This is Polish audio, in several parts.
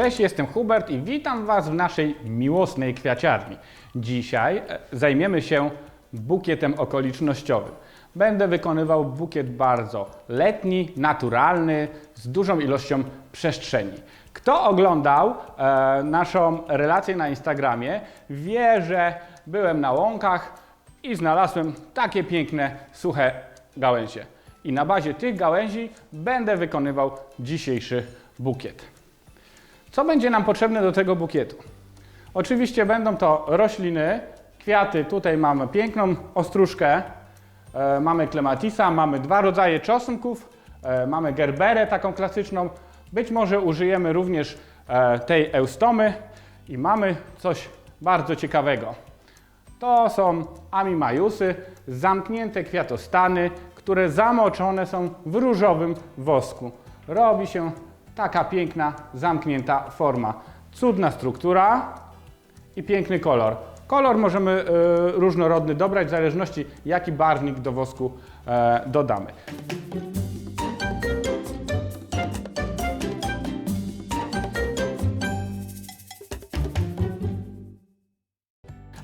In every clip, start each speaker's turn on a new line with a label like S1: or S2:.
S1: Cześć, jestem Hubert i witam Was w naszej miłosnej kwiaciarni. Dzisiaj e, zajmiemy się bukietem okolicznościowym. Będę wykonywał bukiet bardzo letni, naturalny, z dużą ilością przestrzeni. Kto oglądał e, naszą relację na Instagramie, wie, że byłem na łąkach i znalazłem takie piękne, suche gałęzie. I na bazie tych gałęzi będę wykonywał dzisiejszy bukiet. Co będzie nam potrzebne do tego bukietu? Oczywiście będą to rośliny, kwiaty. Tutaj mamy piękną ostróżkę, e, mamy klematisa, mamy dwa rodzaje czosnków, e, mamy gerberę taką klasyczną. Być może użyjemy również e, tej eustomy i mamy coś bardzo ciekawego. To są amimajusy, zamknięte kwiatostany, które zamoczone są w różowym wosku. Robi się taka piękna, zamknięta forma. Cudna struktura i piękny kolor. Kolor możemy e, różnorodny dobrać w zależności jaki barwnik do wosku e, dodamy.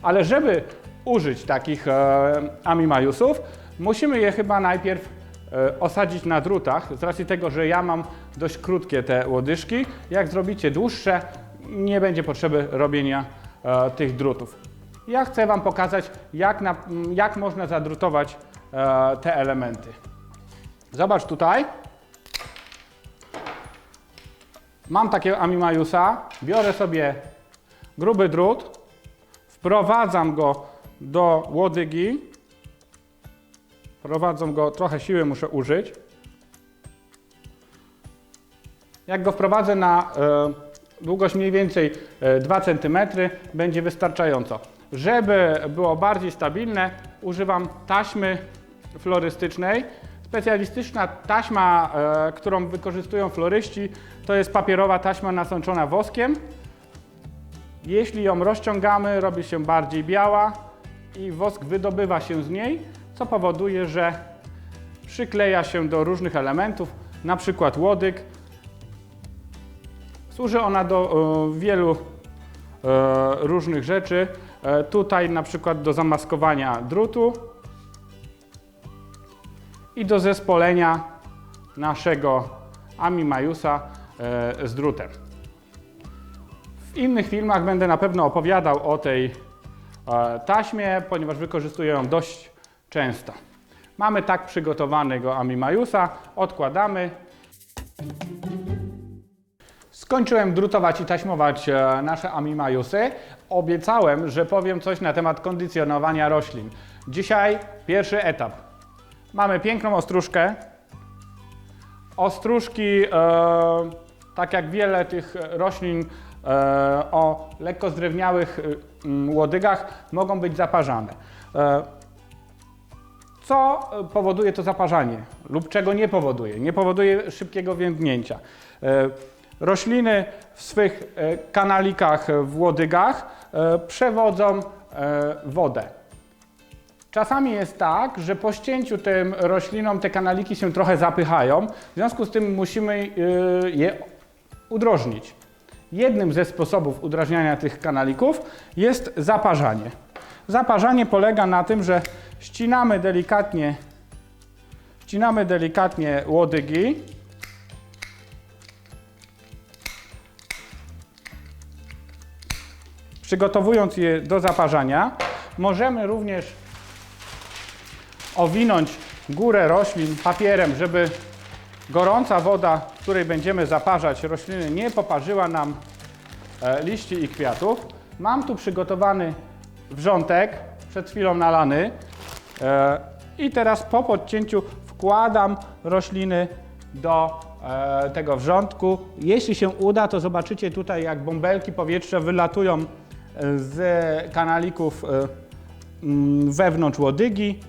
S1: Ale żeby użyć takich e, amimajusów, musimy je chyba najpierw osadzić na drutach, z racji tego, że ja mam dość krótkie te łodyżki. Jak zrobicie dłuższe, nie będzie potrzeby robienia e, tych drutów. Ja chcę Wam pokazać, jak, na, jak można zadrutować e, te elementy. Zobacz tutaj. Mam takiego amimajusa, biorę sobie gruby drut, wprowadzam go do łodygi. Wprowadzam go, trochę siły muszę użyć. Jak go wprowadzę na e, długość mniej więcej e, 2 cm, będzie wystarczająco. Żeby było bardziej stabilne, używam taśmy florystycznej. Specjalistyczna taśma, e, którą wykorzystują floryści, to jest papierowa taśma nasączona woskiem. Jeśli ją rozciągamy, robi się bardziej biała i wosk wydobywa się z niej, co powoduje, że przykleja się do różnych elementów, na przykład łodyg. Służy ona do e, wielu e, różnych rzeczy. E, tutaj na przykład do zamaskowania drutu i do zespolenia naszego amimajusa z drutem. W innych filmach będę na pewno opowiadał o tej taśmie, ponieważ wykorzystuję ją dość często. Mamy tak przygotowanego Amimajusa, odkładamy. Skończyłem drutować i taśmować e, nasze Amimajusy. Obiecałem, że powiem coś na temat kondycjonowania roślin. Dzisiaj pierwszy etap. Mamy piękną ostróżkę. Ostróżki, e, tak jak wiele tych roślin e, o lekko zdrewniałych e, łodygach, mogą być zaparzane. E, co powoduje to zaparzanie lub czego nie powoduje? Nie powoduje szybkiego więdnięcia. E, Rośliny w swych e, kanalikach w łodygach e, przewodzą e, wodę. Czasami jest tak, że po ścięciu tym roślinom te kanaliki się trochę zapychają, w związku z tym musimy je udrożnić. Jednym ze sposobów udrażniania tych kanalików jest zaparzanie. Zaparzanie polega na tym, że ścinamy delikatnie, ścinamy delikatnie łodygi. Przygotowując je do zaparzania, możemy również owinąć górę roślin papierem, żeby gorąca woda, w której będziemy zaparzać rośliny, nie poparzyła nam e, liści i kwiatów. Mam tu przygotowany wrzątek, przed chwilą nalany. E, I teraz po podcięciu wkładam rośliny do e, tego wrzątku. Jeśli się uda, to zobaczycie tutaj, jak bąbelki powietrza wylatują e, z kanalików mm, wewnątrz łodygi.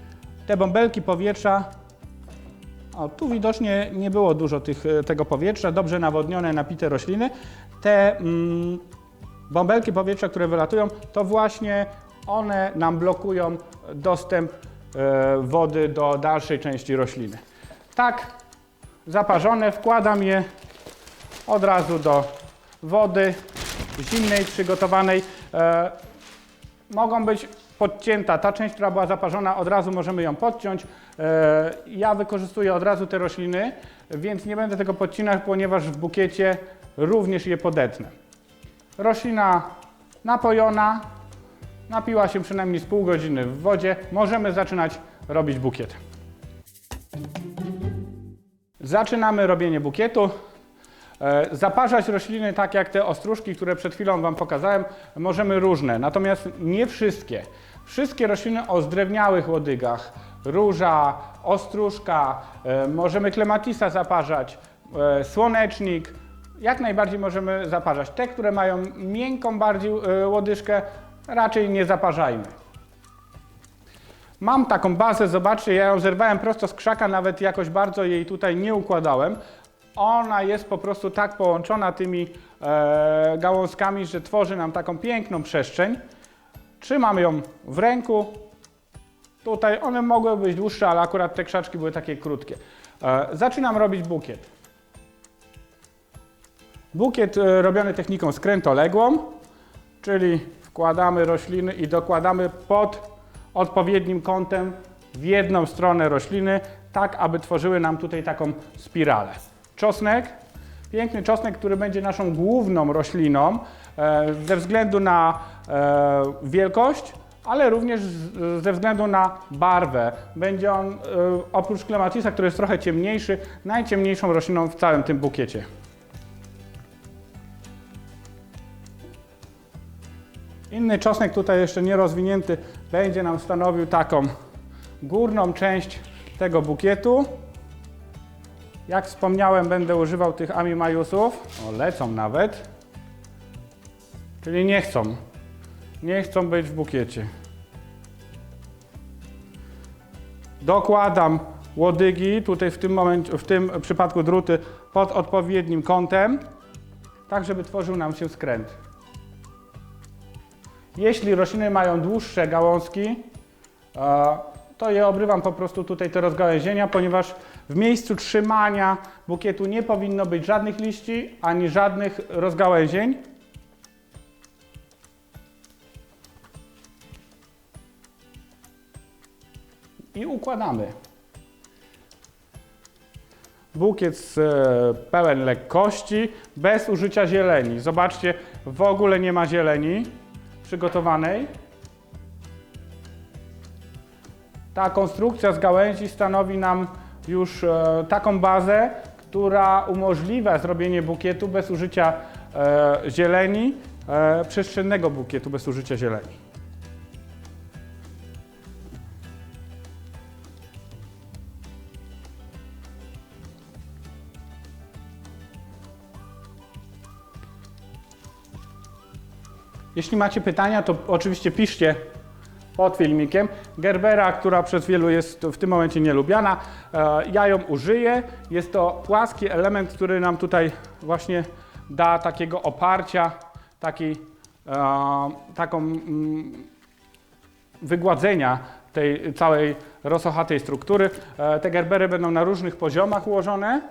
S1: Te bąbelki powietrza, o, tu widocznie nie było dużo tych, tego powietrza, dobrze nawodnione, napite rośliny. Te mm, bąbelki powietrza, które wylatują, to właśnie one nam blokują dostęp wody do dalszej części rośliny. Tak zaparzone wkładam je od razu do wody zimnej, przygotowanej. E, mogą być podcięta. Ta część, która była zaparzona, od razu możemy ją podciąć. E, ja wykorzystuję od razu te rośliny, więc nie będę tego podcinać, ponieważ w bukiecie również je podetnę. Roślina napojona, napiła się przynajmniej z pół godziny w wodzie. Możemy zaczynać robić bukiet. Zaczynamy robienie bukietu. E, Zaparzać rośliny, tak jak te ostróżki, które przed chwilą Wam pokazałem, możemy różne, natomiast nie wszystkie. Wszystkie rośliny o zdrewniałych łodygach, róża, ostróżka, e, możemy klematisa zaparzać, e, słonecznik, jak najbardziej możemy zaparzać. Te, które mają miękką bardziej łodyżkę, raczej nie zaparzajmy. Mam taką bazę, zobaczcie, ja ją zerwałem prosto z krzaka, nawet jakoś bardzo jej tutaj nie układałem. Ona jest po prostu tak połączona tymi e, gałązkami, że tworzy nam taką piękną przestrzeń. Trzymam ją w ręku. Tutaj one mogły być dłuższe, ale akurat te krzaczki były takie krótkie. E, zaczynam robić bukiet. Bukiet e, robiony techniką skrętoległą, czyli wkładamy rośliny i dokładamy pod odpowiednim kątem w jedną stronę rośliny, tak aby tworzyły nam tutaj taką spiralę. Czosnek, piękny czosnek, który będzie naszą główną rośliną e, ze względu na e, wielkość, ale również ze względu na barwę. Będzie on e, oprócz klematisa, który jest trochę ciemniejszy, najciemniejszą rośliną w całym tym bukiecie. Inny czosnek tutaj jeszcze nie rozwinięty będzie nam stanowił taką górną część tego bukietu. Jak wspomniałem, będę używał tych amimajusów. O, lecą nawet. Czyli nie chcą. Nie chcą być w bukiecie. Dokładam łodygi, tutaj w tym momencie, w tym przypadku druty pod odpowiednim kątem, tak żeby tworzył nam się skręt. Jeśli rośliny mają dłuższe gałązki, e, to je obrywam po prostu tutaj te rozgałęzienia, ponieważ w miejscu trzymania bukietu nie powinno być żadnych liści ani żadnych rozgałęzień. I układamy. Bukiet e, pełen lekkości, bez użycia zieleni. Zobaczcie, w ogóle nie ma zieleni przygotowanej. Ta konstrukcja z gałęzi stanowi nam już e, taką bazę, która umożliwia zrobienie bukietu bez użycia e, zieleni, e, przestrzennego bukietu bez użycia zieleni. Jeśli macie pytania, to oczywiście piszcie pod filmikiem. Gerbera, która przez wielu jest w tym momencie nielubiana, e, ja ją użyję. Jest to płaski element, który nam tutaj właśnie da takiego oparcia, takiej, e, taką mm, wygładzenia tej całej rosochatej struktury. E, Te gerbery będą na różnych poziomach ułożone.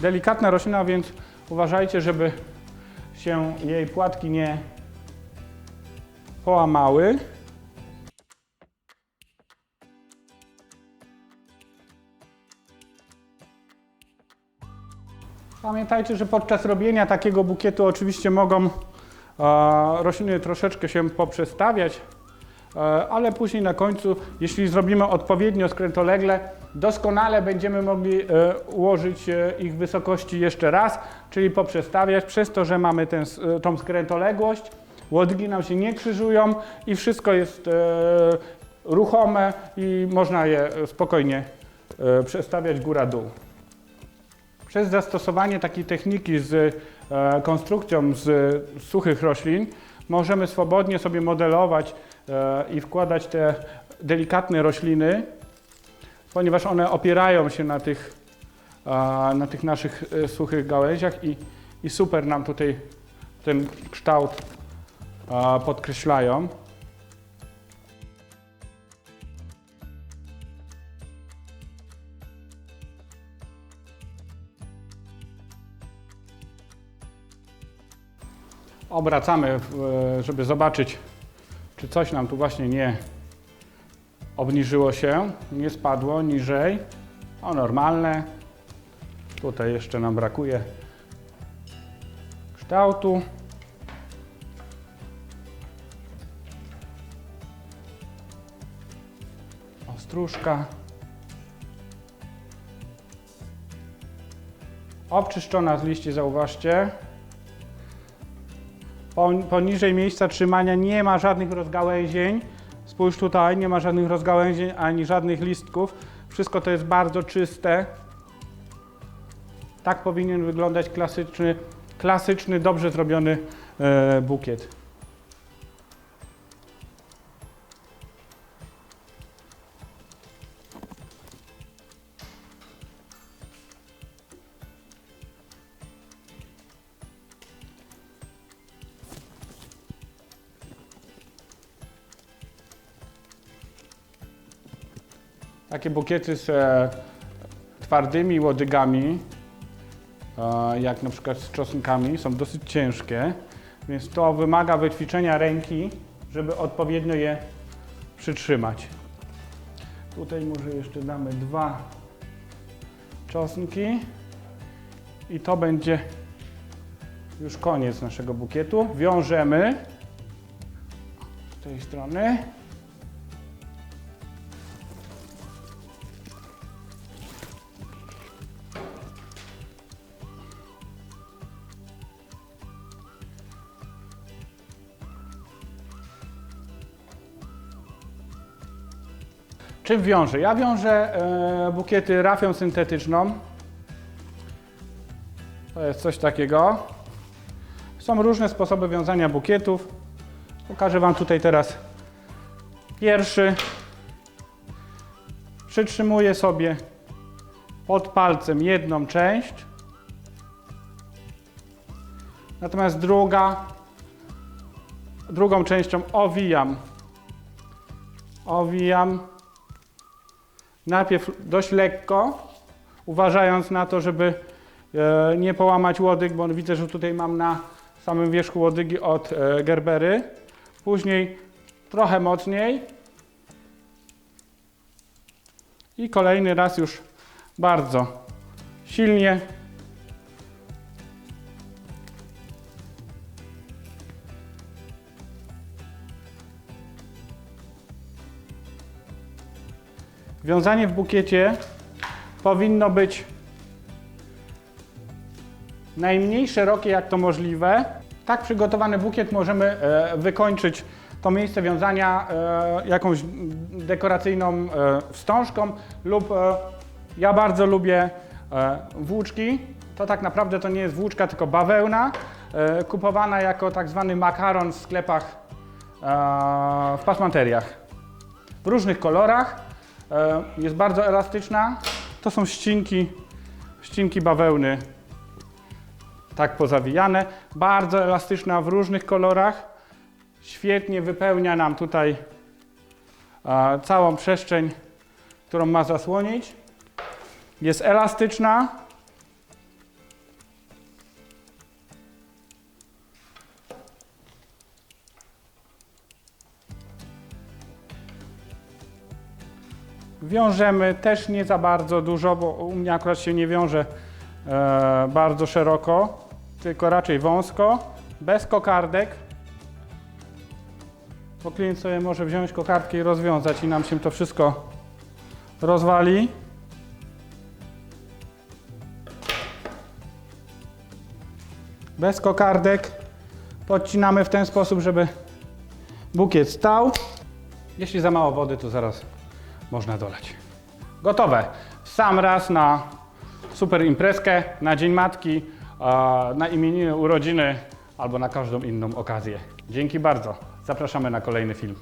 S1: Delikatna roślina, więc uważajcie, żeby się jej płatki nie połamały. Pamiętajcie, że podczas robienia takiego bukietu oczywiście mogą e, rośliny troszeczkę się poprzestawiać, ale później na końcu, jeśli zrobimy odpowiednio skrętolegle, doskonale będziemy mogli e, ułożyć e, ich wysokości jeszcze raz, czyli poprzestawiać przez to, że mamy tę e, tą skrętoległość, łodygi nam się nie krzyżują i wszystko jest e, ruchome i można je e, spokojnie e, przestawiać góra-dół. Przez zastosowanie takiej techniki z e, konstrukcją z suchych roślin możemy swobodnie sobie modelować e, E, i wkładać te delikatne rośliny, ponieważ one opierają się na tych, na tych naszych e, suchych gałęziach i, i super nam tutaj ten kształt podkreślają. Obracamy, e, żeby zobaczyć czy coś nam tu właśnie nie obniżyło się, nie spadło niżej. O, normalne. Tutaj jeszcze nam brakuje kształtu. Ostróżka. Obczyszczona z liści, zauważcie. Pon- Poniżej miejsca trzymania nie ma żadnych rozgałęzień. Spójrz tutaj, nie ma żadnych rozgałęzień ani żadnych listków. Wszystko to jest bardzo czyste. Tak powinien wyglądać klasyczny, klasyczny dobrze zrobiony e, bukiet. Takie bukiety z e, twardymi łodygami, e, jak na przykład z czosnkami, są dosyć ciężkie, więc to wymaga wyćwiczenia ręki, żeby odpowiednio je przytrzymać. Tutaj może jeszcze damy dwa czosnki i to będzie już koniec naszego bukietu. Wiążemy z tej strony. Czym wiążę? Ja wiążę e, bukiety rafią syntetyczną. To jest coś takiego. Są różne sposoby wiązania bukietów. Pokażę Wam tutaj teraz pierwszy. Przytrzymuję sobie pod palcem jedną część. Natomiast druga, drugą częścią owijam. Owijam najpierw dość lekko, uważając na to, żeby e, nie połamać łodyg, bo widzę, że tutaj mam na samym wierzchu łodygi od e, Gerbery. Później trochę mocniej. I kolejny raz już bardzo silnie. Wiązanie w bukiecie powinno być najmniej szerokie jak to możliwe. Tak przygotowany bukiet możemy e, wykończyć to miejsce wiązania e, jakąś dekoracyjną e, wstążką lub ja bardzo lubię włóczki. To tak naprawdę to nie jest włóczka, tylko bawełna, kupowana jako tak zwany makaron w sklepach w pasmanteriach w różnych kolorach. E, Jest bardzo elastyczna. To są ścinki, ścinki bawełny, tak pozawijane. Bardzo elastyczna w różnych kolorach. Świetnie wypełnia nam tutaj e, całą przestrzeń, którą ma zasłonić. Jest elastyczna. Wiążemy też nie za bardzo dużo, bo u mnie akurat się nie wiąże e, bardzo szeroko, tylko raczej wąsko, bez kokardek. Bo klient sobie może wziąć kokardkę i rozwiązać i nam się to wszystko rozwali. Bez kokardek podcinamy w ten sposób, żeby bukiet stał. Jeśli za mało wody, to zaraz można dolać. Gotowe. Sam raz na super imprezkę, na Dzień Matki, na imieniny, urodziny albo na każdą inną okazję. Dzięki bardzo. Zapraszamy na kolejny film.